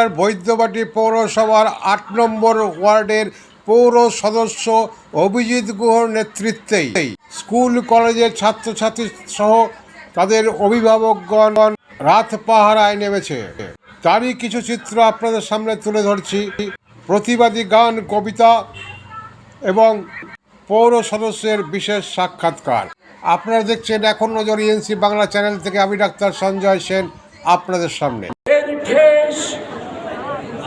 জেলার বৈদ্যবাটি পৌরসভার আট নম্বর ওয়ার্ডের পৌর সদস্য অভিজিৎ গুহর নেতৃত্বেই স্কুল, কলেজের ছাত্রছাত্রী সহ তাদের অভিভাবকগণ রাত পাহারায় নেমেছে। তারই কিছু চিত্র আপনাদের সামনে তুলে ধরছি। প্রতিবাদী গান, কবিতা এবং পৌর সদস্যের বিশেষ সাক্ষাৎকার। আপনারা দেখছেন এখন নজর ইএনসি বাংলা চ্যানেল থেকে আমি ডাক্তার সঞ্জয় সেন আপনাদের সামনে।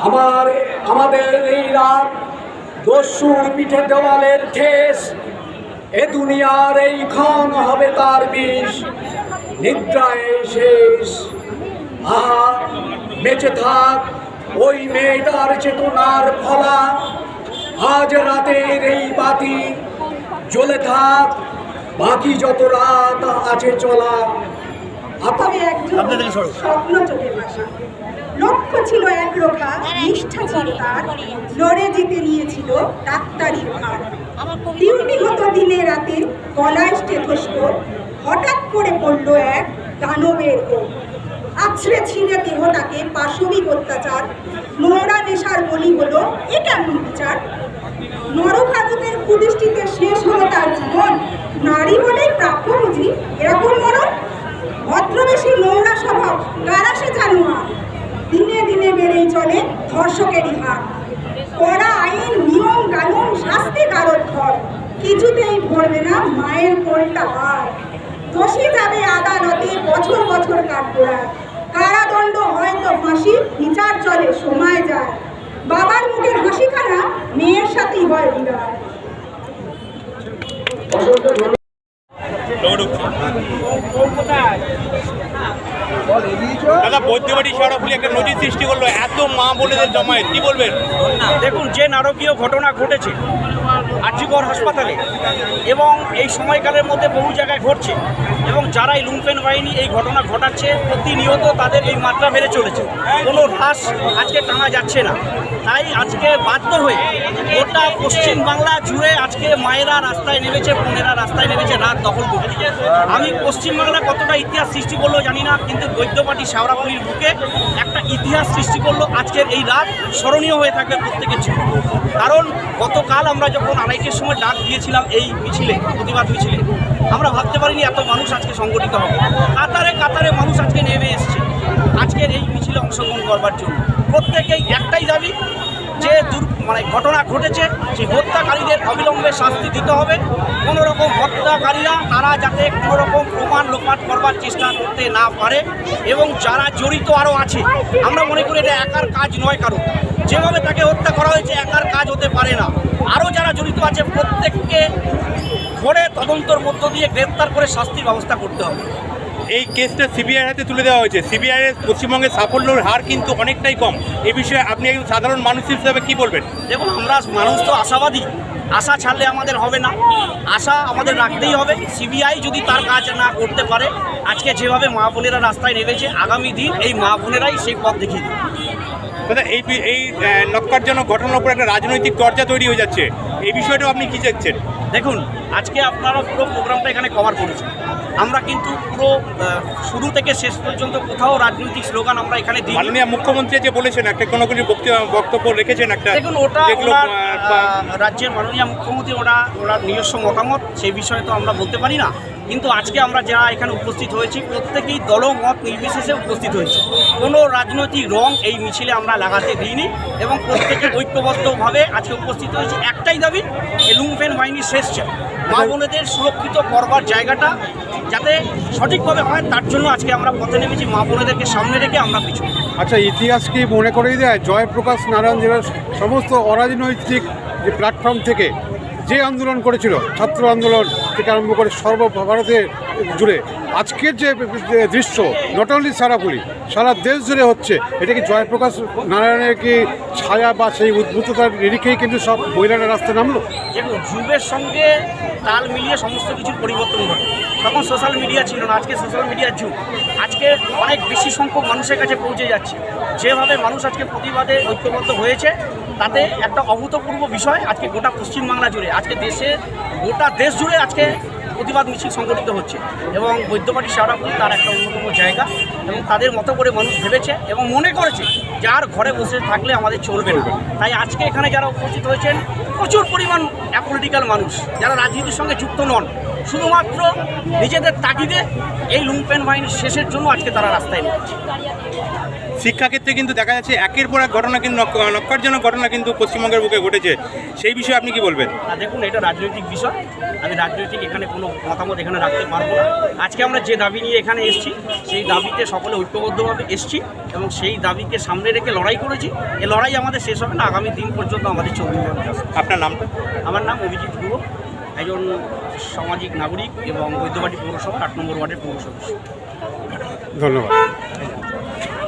আমার আমাদের এই রাত দস্যুর পিঠে দেওয়ালের ঠেস এ দুনিয়ার এই ক্ষণ হবে তার বিষ নিদ্রায় শেষ। আহা বেঁচে থাক ওই মেয়েটার চেতনার ফলা। আজ রাতের এই বাতি জ্বলে থাক বাকি যত রাত আছে চলা। একজন স্বপ্ন চোখে লক্ষ্য ছিল একরোখা নিষ্ঠা ছিল তার লড়ে জিতে নিয়েছিল ডাক্তারির ভার। ডিউটি হতো দিনে রাতে গলায় স্টেথোস্কোপ হঠাৎ করে পড়ল এক দানবের কোপ আছড়ে ছিঁড়ে দেহটাকে পাশবিক অত্যাচার নোংরা নেশার বলি হলো এ কেমন বিচার? নরখাদকের কুদৃষ্টিতে শেষ হলো তার জীবন। নারী হলেই প্রাপ্য বুঝি এরকম মরণ ভদ্রবেশী নোংরা স্বভাব কারা সে জানুয়া দিনে দিনে বেড়েই চলে ধর্ষকেরই হার কড়া আইন নিয়ম কানুন শাস্তি কারোর ঘর। কিছুতেই ভরবে না মায়ের কোলটা হার। দোষী যাবে আদালতে বছর বছর কাঠগোড়ায় কারাদণ্ড হয়তো ফাঁসি বিচার চলে সময় যায়। বাবার মুখের হাসিখানা মেয়ের সাথেই হয় বিরাট। দাদা, বৈদ্যবাড়ি সরাফুলি একটা নজির সৃষ্টি করল, এত মা বোনেদের জমায়েত, কি বলবেন? দেখুন, যে নারকীয় ঘটনা ঘটেছে আর্জিগড় হাসপাতালে এবং এই সময়কালের মধ্যে বহু জায়গায় ঘটছে এবং যারাই লুম্পেন বাহিনী এই ঘটনা ঘটাচ্ছে, প্রতিনিয়ত তাদের এই মাত্রা বেড়ে চলেছে। কোনো হ্রাস আজকে টানা যাচ্ছে না। তাই আজকে বাধ্য হয়ে গোটা পশ্চিম বাংলা জুড়ে আজকে মায়েরা রাস্তায় নেমেছে, বোনেরা রাস্তায় নেমেছে, রাত দখল করতে আমি পশ্চিমবাংলা কতটা ইতিহাস সৃষ্টি করল জানি না, কিন্তু বৈদ্যপাটি শাওড়াপুলির বুকে একটা ইতিহাস সৃষ্টি করল আজকের এই রাত স্মরণীয় হয়ে থাকবে প্রত্যেকের জীবনে। কারণ গতকাল আমরা যখন আড়াইটের সময় ডাক দিয়েছিলাম এই মিছিলে, প্রতিবাদ মিছিলে, আমরা ভাবতে পারিনি এত মানুষ আজকে সংগঠিত হবে। কাতারে কাতারে মানুষ আজকে নেমে এসছে। আজকের এই মিছিলে অংশগ্রহণ করবার জন্য। প্রত্যেকেই একটাই দাবি যে দুর মানে ঘটনা ঘটেছে, যে হত্যাকারীদের অবিলম্বে শাস্তি দিতে হবে। কোনো রকম হত্যাকারীরা তারা যাতে কোনো রকম প্রমাণ লোপাট করবার চেষ্টা করতে না পারে এবং যারা জড়িত আরও আছে, আমরা মনে করি এটা একার কাজ নয় কারও। যেভাবে তাকে হত্যা করা হয়েছে, একার কাজ হতে পারে না। আরও যারা জড়িত আছে, প্রত্যেককে ধরে তদন্তর মধ্য দিয়ে গ্রেপ্তার করে শাস্তির ব্যবস্থা করতে হবে। এই কেসটা সিবিআই হাতে তুলে দেওয়া হয়েছে। সিবিআই এর পশ্চিমবঙ্গের সাফল্যের হার কিন্তু অনেকটাই কম। এ বিষয়ে আপনি একজন সাধারণ মানুষ হিসেবে কি বলবেন? দেখুন আমরা মানুষ তো আশাবাদী। আশা ছাড়লে আমাদের হবে না। আশা আমাদের রাখতেই হবে। সিবিআই যদি তার কাজ না করতে পারে আজকে যেভাবে মা বোনেরা রাস্তায় নেমেছে আগামী দিন এই মা বোনেরাই সেই পথ দেখিয়ে দেবে। দাদা এই এই নক্কারজনক ঘটনার উপর একটা রাজনৈতিক চর্চা তৈরি হয়ে যাচ্ছে। এই বিষয়টাও আপনি কি দেখছেন দেখুন আজকে আপনারা পুরো প্রোগ্রামটা এখানে কভার করেছেন। আমরা কিন্তু পুরো শুরু থেকে শেষ পর্যন্ত কোথাও রাজনৈতিক স্লোগান আমরা এখানে দিই মাননীয় মুখ্যমন্ত্রী যে বলেছেন একটা কোনো কোনো বক্তব্য- রেখেছেন একটা দেখুন ওটা রাজ্যের মাননীয় মুখ্যমন্ত্রী ওরা ওনার নিজস্ব মতামত সেই বিষয়ে তো আমরা বলতে পারি না। কিন্তু আজকে আমরা যারা এখানে উপস্থিত হয়েছি প্রত্যেকেই দলমত নির্বিশেষে উপস্থিত হয়েছি। কোনো রাজনৈতিক রং এই মিছিলে আমরা লাগাতে দিইনি এবং প্রত্যেকে ঐক্যবদ্ধভাবে আজকে উপস্থিত হয়েছি। একটাই দাবি এই লুম্পেন বাহিনী শেষ চাই মা বোনেদের সুরক্ষিত করবার জায়গাটা যাতে সঠিকভাবে হয়, তার জন্য আজকে আমরা পথে নেমেছি। মা বোনেদেরকে সামনে রেখে আমরা পিছু। আচ্ছা ইতিহাস কি মনে করেই দেয়? জয়প্রকাশ নারায়ণ জেলার সমস্ত অরাজনৈতিক যে প্ল্যাটফর্ম থেকে যে আন্দোলন করেছিল, ছাত্র আন্দোলন থেকে আরম্ভ করে সর্বভারতে জুড়ে, আজকের যে দৃশ্য নট অনলি সারাপুলি সারা দেশ জুড়ে হচ্ছে, এটা কি জয়প্রকাশ নারায়ণের কি ছায়া বা সেই উদ্ভূততার নিরিখেই কিন্তু সব মহিলারা রাস্তায় নামলো? দেখুন, যুগের সঙ্গে তাল মিলিয়ে সমস্ত কিছুর পরিবর্তন ঘটে। তখন সোশ্যাল মিডিয়া ছিল না, আজকে সোশ্যাল মিডিয়ার যুগ। আজকে অনেক বেশি সংখ্যক মানুষের কাছে পৌঁছে যাচ্ছে। যেভাবে মানুষ আজকে প্রতিবাদে ঐক্যবদ্ধ হয়েছে, তাতে একটা অভূতপূর্ব বিষয় আজকে গোটা পশ্চিমবাংলা জুড়ে, আজকে দেশে, গোটা দেশ জুড়ে আজকে প্রতিবাদ মিছিল সংগঠিত হচ্ছে। এবং বৈদ্যবাড়ি শেওড়াফুলি তার একটা অন্যতম জায়গা এবং তাদের মতো করে মানুষ ভেবেছে এবং মনে করেছে যে আর ঘরে বসে থাকলে আমাদের চলবে না। তাই আজকে এখানে যারা উপস্থিত হয়েছেন প্রচুর পরিমাণ অ্যাপলিটিক্যাল মানুষ যারা রাজনীতির সঙ্গে যুক্ত নন। শুধুমাত্র নিজেদের তাগিদে এই লুম্পেন বাহিনী শেষের জন্য আজকে তারা রাস্তায় নেমেছে। শিক্ষাক্ষেত্রে কিন্তু দেখা যাচ্ছে একের পর এক ঘটনা কিন্তু নক- নক্কারজনক ঘটনা কিন্তু পশ্চিমবঙ্গের বুকে ঘটেছে। সেই বিষয়ে আপনি কি বলবেন? দেখুন এটা রাজনৈতিক বিষয়। আমি রাজনৈতিক এখানে কোনো মতামত এখানে রাখতে পারব না। আজকে আমরা যে দাবি নিয়ে এখানে এসেছি সেই দাবিতে সকলে ঐক্যবদ্ধভাবে এসেছি এবং সেই দাবিকে সামনে রেখে লড়াই করেছি। এই লড়াই আমাদের শেষ হবে না আগামী দিন পর্যন্ত আমাদের চলবে। আপনার নামটা আমার নাম অভিজিৎ গুরু একজন সামাজিক নাগরিক এবং বৈদ্যবাটি পৌরসভার আট নম্বর ওয়ার্ডের পৌর সদস্য ধন্যবাদ।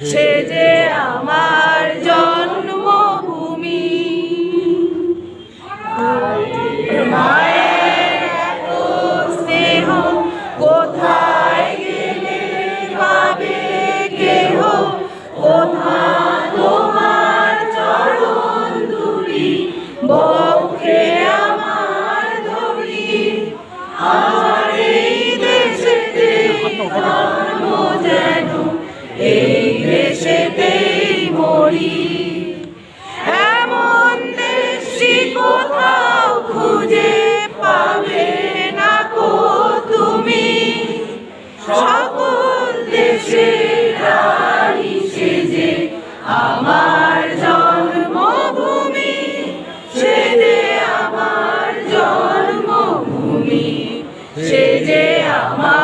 সেজে আমার Rama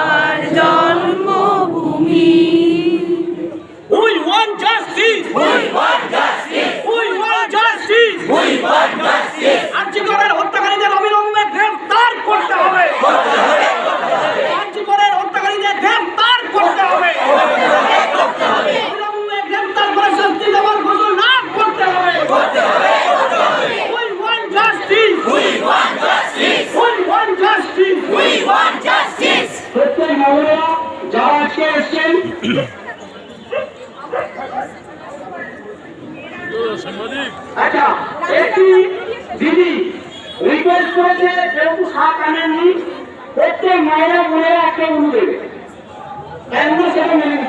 আচ্ছা একটি দিদি রিকোয়েস্ট করেছে যেহেতু সাপ আনেননি প্রত্যেক মহিলা বোনেরা একটা দেবে কেন সেটা মেনে